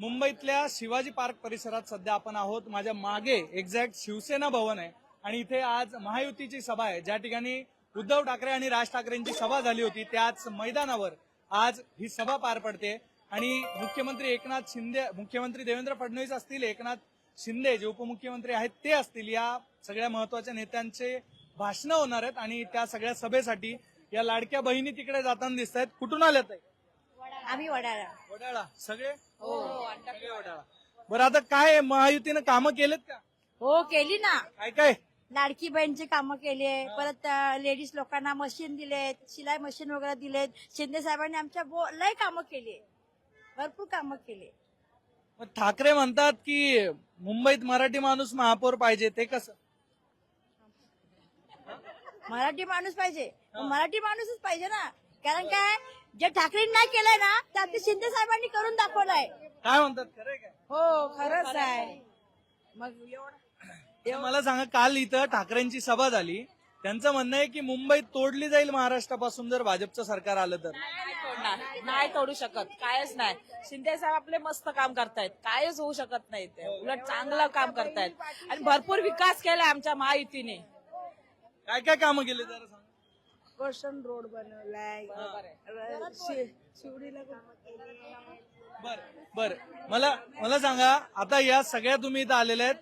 मुंबईतल्या शिवाजी पार्क परिसरात सध्या आपण आहोत. माझ्या मागे एक्झॅक्ट शिवसेना भवन आहे आणि इथे आज महायुतीची सभा आहे. ज्या ठिकाणी उद्धव ठाकरे आणि राज ठाकरेंची सभा झाली होती त्याच मैदानावर आज ही सभा पार पडते. आणि मुख्यमंत्री एकनाथ शिंदे मुख्यमंत्री देवेंद्र फडणवीस असतील एकनाथ शिंदे जे उपमुख्यमंत्री आहेत ते असतील. या सगळ्या महत्त्वाच्या नेत्यांचे भाषणं होणार आहेत आणि त्या सगळ्या सभेसाठी या लाडक्या बहिणी तिकडे जाताना दिसत आहेत कुठून आल्यात आम्ही वडाळा. वडाळा. सगळे? सगळे वडाळा. बरं आता काय महायुतीनं कामं केलेत का? हो केली ना. काय काय? लाडकी बहीणची कामं केली परत लेडीज लोकांना मशीन दिलेत शिलाई मशीन वगैरे दिलेत शिंदे साहेबांनी आमच्या बो- लय कामं केली. भरपूर कामं केली मग ठाकरे म्हणतात की मुंबईत मराठी माणूस महापौर पाहिजे ते कसं? मराठी माणूस पाहिजे. मराठी माणूसच पाहिजे ना. कारण काय? जे ठाकरेंनी नाही केलंय ना ते शिंदे साहेबांनी करून दाखवलंय. काय म्हणतात? खरंय काय? हो खरंच आहे. मग एवढं ते मला सांगा काल इथं ठाकरेंची सभा झाली. त्यांचं म्हणणं आहे की मुंबई तोडली जाईल महाराष्ट्रापासून जर भाजपचं सरकार आलं तर. नाही तोडणार. नाही तोडू शकत. कायच नाही. शिंदे साहेब आपले मस्त काम करतायत. कायच होऊ शकत नाही ते. उलट चांगलं काम करतायत. आणि भरपूर विकास केलाय आमच्या महायुतीने. काय काय कामं केले जरा सांगा. कोशन रोड बनवलाय. शिवडीला बर बर. मला मला सांगा आता या सगळ्या तुम्ही इथं आलेल्या आहेत.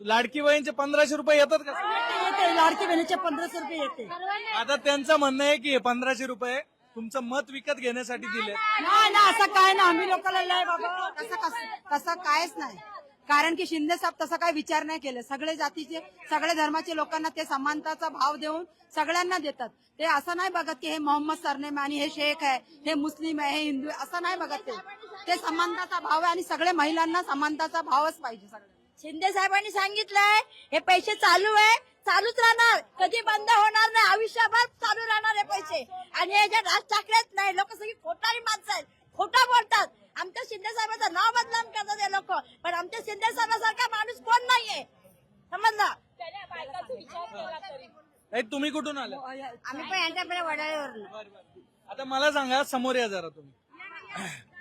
लाडकी बहीणचे पंधराशे रुपये येतात का? येते लाडकी बहिणीचे पंधराशे रुपये येते आता त्यांचं म्हणणं आहे की पंधराशे रुपये तुमचं मत विकत घेण्यासाठी दिले नाही ना असं काय ना आम्ही लोकांना लय बाबा तसं कसं तसं कायच नाही. कारण की शिंदे साहेब तसा काही विचार नाही केले. सगळे जातीचे सगळ्या धर्माचे लोकांना ते समानताचा भाव देऊन सगळ्यांना देतात. ते असं नाही बघत की हे मोहम्मद सरनेम आणि हे शेख आहे हे मुस्लिम आहे हे हिंदू आहे असं नाही बघत ते. ते समानताचा भाव आहे आणि सगळ्या महिलांना समानताचा भावच पाहिजे सगळं शिंदे साहेबांनी सांगितलंय हे पैसे चालू आहे चालूच राहणार. कधी बंद होणार नाही आयुष्यभर चालू राहणार हे पैसे. आणि हे जे राज ठाकरेच नाही लोक सगळी खोटारी माणसं आहेत. खोटा बोल आमच्या शिंदे साहेबांचं नाव बदनाम लोक पण आमच्या शिंदे साहेबासारखा माणूस कोण नाहीये? समजलं? ताई, तुम्ही कुठून आले? आम्ही पण यांच्याकडे वडाळीवरून आता मला सांगा समोर या जरा तुम्ही.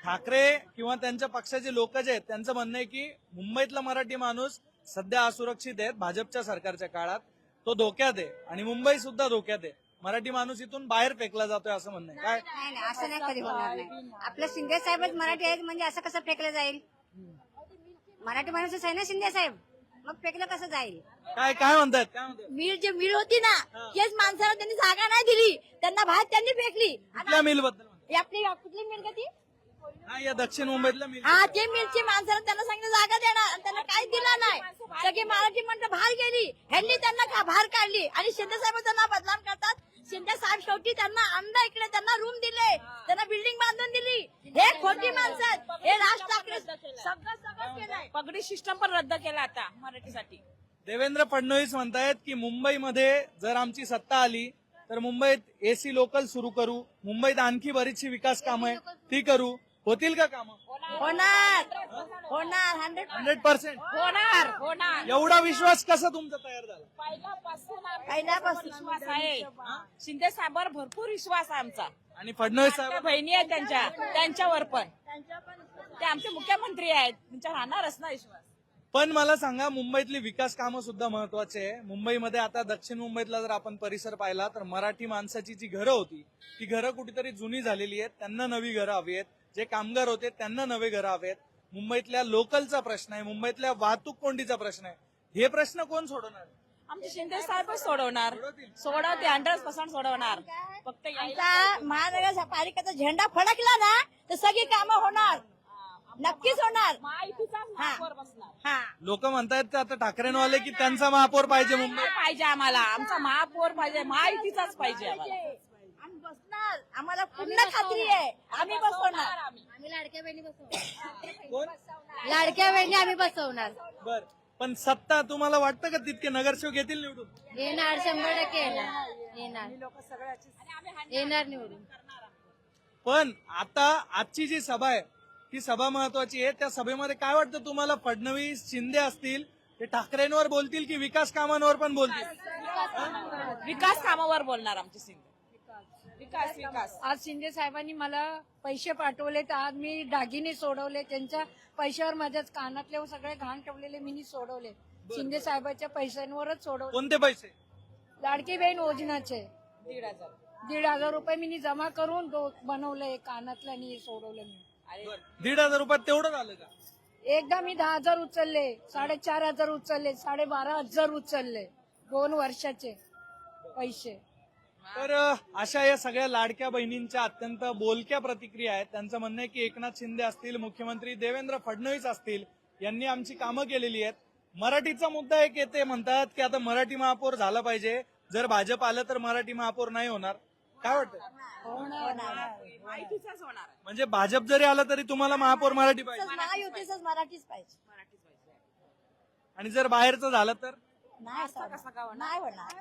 ठाकरे किंवा त्यांच्या पक्षाचे लोक जे आहेत त्यांचं म्हणणं आहे की मुंबईतला मराठी माणूस सध्या असुरक्षित आहे भाजपच्या सरकारच्या काळात. तो धोक्यात आहे आणि मुंबई सुद्धा धोक्यात आहे. मराठी माणूस इथून बाहेर फेकला जातोय असं म्हणणं आहे. काय? नाही नाही असं नाही कधी होणार नाही. आपलं शिंदे साहेबच मराठी आहेत म्हणजे असं कसं फेकलं जाईल? मराठी माणूसच आहे ना शिंदे साहेब? मग फेकलं कसं जाईल? काय काय म्हणतायत मिल जे मिल होती ना तेच माणसाला त्यांनी जागा नाही दिली. त्यांना भात त्यांनी फेकली. कुठल्या मिलबद्दल? ही आपली कुठली मिल का ती? हा या दक्षिण मुंबईतल्या मिल. हा ते मिलची माणसाला त्यांना सांगितलं जागा देणार. आणि त्यांना काही दिला नाही. सगळी मराठी मंडळ बाहेर गेली. ह्यांनी त्यांना का- बाहेर काढली? आणि शिंदे साहेब त्यांना बदनाम करतात? शिंदे साहेब शेवटी त्यांना आणलं इकडे त्यांना रूम दिले. त्यांना बिल्डिंग बांधून दिली. हे खोटी माणसं आहेत. हे राज ठाकरे सगळं सगळं केलंय. पगडी सिस्टम पण रद्द केला आता मराठीसाठी. देवेंद्र फडणवीस म्हणतायत की मुंबईमध्ये जर आमची सत्ता आली तर मुंबईत एसी लोकल सुरू करू. मुंबईत आणखी बरीचशी विकास कामं आहे ती करू. होतील का कामं? होणार. होणार हंड्रेड हंड्रेड पर्सेंट होणार होणार. एवढा विश्वास कसा तुमचा तयार झाला? पहिल्यापासून आमचा पहिल्यापासून. विश्वास आहे. शिंदे साहेबांवर भरपूर विश्वास आहे आमचा. आणि फडणवीस त्या साहेब बहिणी आहेत त्यांच्या त्यांच्यावर पण. ते आमचे मुख्यमंत्री आहेत. त्यांच्या राहणारच ना विश्वास. पण मला सांगा मुंबईतली विकास कामं सुद्धा महत्त्वाचे आहे. मुंबईमध्ये आता दक्षिण मुंबईतला जर आपण परिसर पाहिला तर मराठी माणसाची जी घरं होती ती घरं कुठेतरी जुनी झालेली आहेत. त्यांना नवी घरं हवी आहेत. जे कामगार होते त्यांना नवे घरं हवे आहेत मुंबईतल्या लोकलचा प्रश्न आहे मुंबईतल्या वाहतूक कोंडीचा प्रश्न आहे. हे प्रश्न कोण सोडवणार? आमचे शिंदे साहेबच सोडवणार. सोडवते हंड्रेड पर्सेंट सोडवणार. फक्त आमचा महानगरपालिकेचा झेंडा फडकला ना तर सगळी कामं होणार. नक्कीच होणार. महायुतीचाच महापौर बसणार. हा. लोक म्हणतायत ते आता ठाकरेंवाले की त्यांचा महापौर पाहिजे मुंबई? पाहिजे आम्हाला. आमचा महापौर पाहिजे महायुतीचाच पाहिजे आम्हाला. आम्ही बसणार. आम्हाला पूर्ण खात्री आहे. आम्ही बसवणार. आम्ही लाडक्या बहिणी बसवणार. कोण? लाडक्या बहिणी आम्ही बसवणार. बर. पण सत्ता तुम्हाला वाटतं का तितके नगरसेवक येतील निवडून? येणार शंभर टक्के येणार. येणार. येणार निवडून. पण आता आजची जी सभा आहे ती सभा महत्वाची आहे. त्या सभेमध्ये काय वाटतं तुम्हाला? फडणवीस शिंदे असतील ते ठाकरेंवर बोलतील की विकास कामांवर पण बोलतील? विकास कामावर बोलणार आमचे शिंदे. विकास विकास. आज शिंदे साहेबांनी मला पैसे पाठवले तर आज मी दागिने सोडवले त्यांच्या पैशावर माझ्याच कानातले सगळे घाण ठेवलेले मी सोडवले. शिंदे साहेबांच्या पैशांवरच सोडवले कोणते पैसे? लाडकी बहीण योजनाचे. दीड हजार दीड हजार रुपये मी जमा करून दो- बनवले कानातले आणि सोडवले मी. दीड हजार रुपयात तेवढं झालं का? एकदा मी दहा हजार उचलले साडेचार हजार उचलले साडेबारा हजार उचलले दोन वर्षाचे पैसे. तर अशा या सगळ्या लाडक्या बहिणींच्या अत्यंत बोलक्या प्रतिक्रिया आहेत. त्यांचं म्हणणं आहे की एकनाथ शिंदे असतील मुख्यमंत्री देवेंद्र फडणवीस असतील यांनी आमची कामं केलेली आहेत. मराठीचा मुद्दा एक येते म्हणतात की आता मराठी महापौर झाला पाहिजे. जर भाजप आलं तर मराठी महापौर नाही होणार. काय वाटतं माहितीचाच होणार. आहे. म्हणजे भाजप जरी आलं तरी तुम्हाला महापौर मराठी पाहिजे. मराठीच पाहिजे. मराठीच पाहिजे. आणि जर बाहेरचं झालं तर? नाही होणार?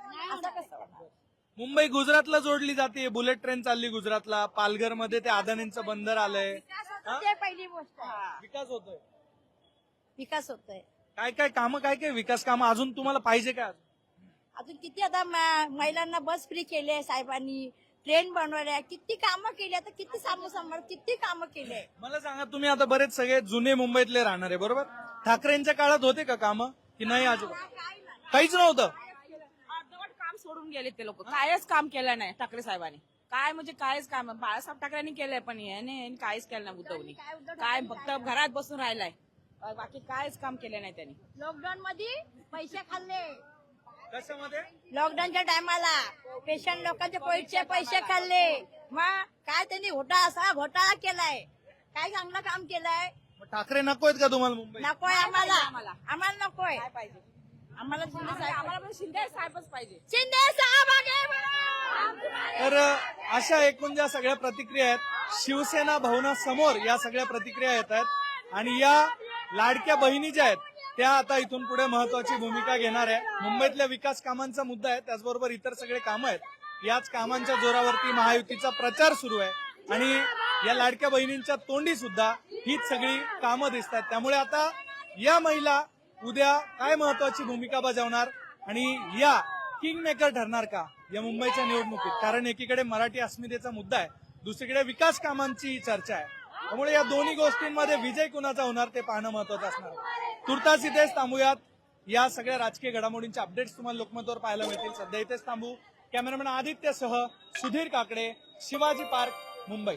मुंबई गुजरातला जोडली जाते. बुलेट ट्रेन चालली गुजरातला. पालघरमध्ये ते अदानींचं बंदर आलंय. हा? ते पहिली गोष्ट आहे. विकास होतोय. विकास होतोय. काय काय कामं काय काय विकास कामं? अजून तुम्हाला पाहिजे काय अजून किती आता म- महिलांना बस फ्री केले साहेबांनी. ट्रेन बनवल्या किती कामं केली आता? किती सामू समोर किती कामं केले मला सांगा तुम्ही आता बरेच सगळे जुने मुंबईतले राहणार आहे बरोबर? ठाकरेंच्या काळात होते का कामं? की नाही अजिबात काहीच नव्हतं. गेले ते लोक. कायच काम केलं नाही ठाकरे साहेबांनी. काय म्हणजे कायच काम बाळासाहेब ठाकरेंनी केलंय पण याने याने काहीच केलं नाही उद्धवनी. काय फक्त घरात बसून राहिलाय. अं, बाकी कायच काम केलं नाही त्यांनी. लॉकडाऊन मध्ये पैसे खाल्ले. कशामध्ये? लॉकडाऊनच्या टायमाला पेशंट लोकांचे पैसे पैसे खाल्ले. मग काय त्यांनी घोटाळा असा घोटाळा केलाय? काय चांगलं काम केलंय? मग ठाकरे नको आहेत का तुम्हाला मुंबई नकोय आम्हाला. आम्हाला. आम्हाला नकोय. काय पाहिजे. आम्हाला शिंदे साहेब आम्हाला पण शिंदे साहेबच पाहिजे. शिंदे साहेब आगे बढ़ो! तर अशा एकूण ज्या सगळ्या प्रतिक्रिया आहेत. शिवसेना भवनासमोर या सगळ्या प्रतिक्रिया येत आहेत. आणि या लाडक्या बहिणी ज्या आहेत त्या आता इथून पुढे महत्वाची भूमिका घेणार आहे. मुंबईतल्या विकास कामांचा मुद्दा आहे. त्याचबरोबर इतर सगळे कामं आहेत. याच कामांच्या जोरावरती महायुतीचा प्रचार सुरू आहे. आणि या लाडक्या बहिणींच्या तोंडी सुद्धा हीच सगळी कामं दिसत आहेत. त्यामुळे आता या महिला उद्या काय महत्वाची भूमिका बजावणार आणि या किंग मेकर ठरणार का? या मुंबईच्या निवडणुकीत. कारण एकीकडे मराठी अस्मितेचा मुद्दा आहे दुसरीकडे विकास कामांची चर्चा आहे. त्यामुळे या दोन्ही गोष्टींमध्ये विजय कुणाचा होणार ते पाहणं महत्वाचं असणार. आहे. तुर्तास इथेच थांबूयात. या सगळ्या राजकीय घडामोडींचे अपडेट्स तुम्हाला लोकमतवर पाहायला मिळतील. सध्या इथेच थांबू. कॅमेरामॅन आदित्यसह सुधीर काकडे शिवाजी पार्क मुंबई.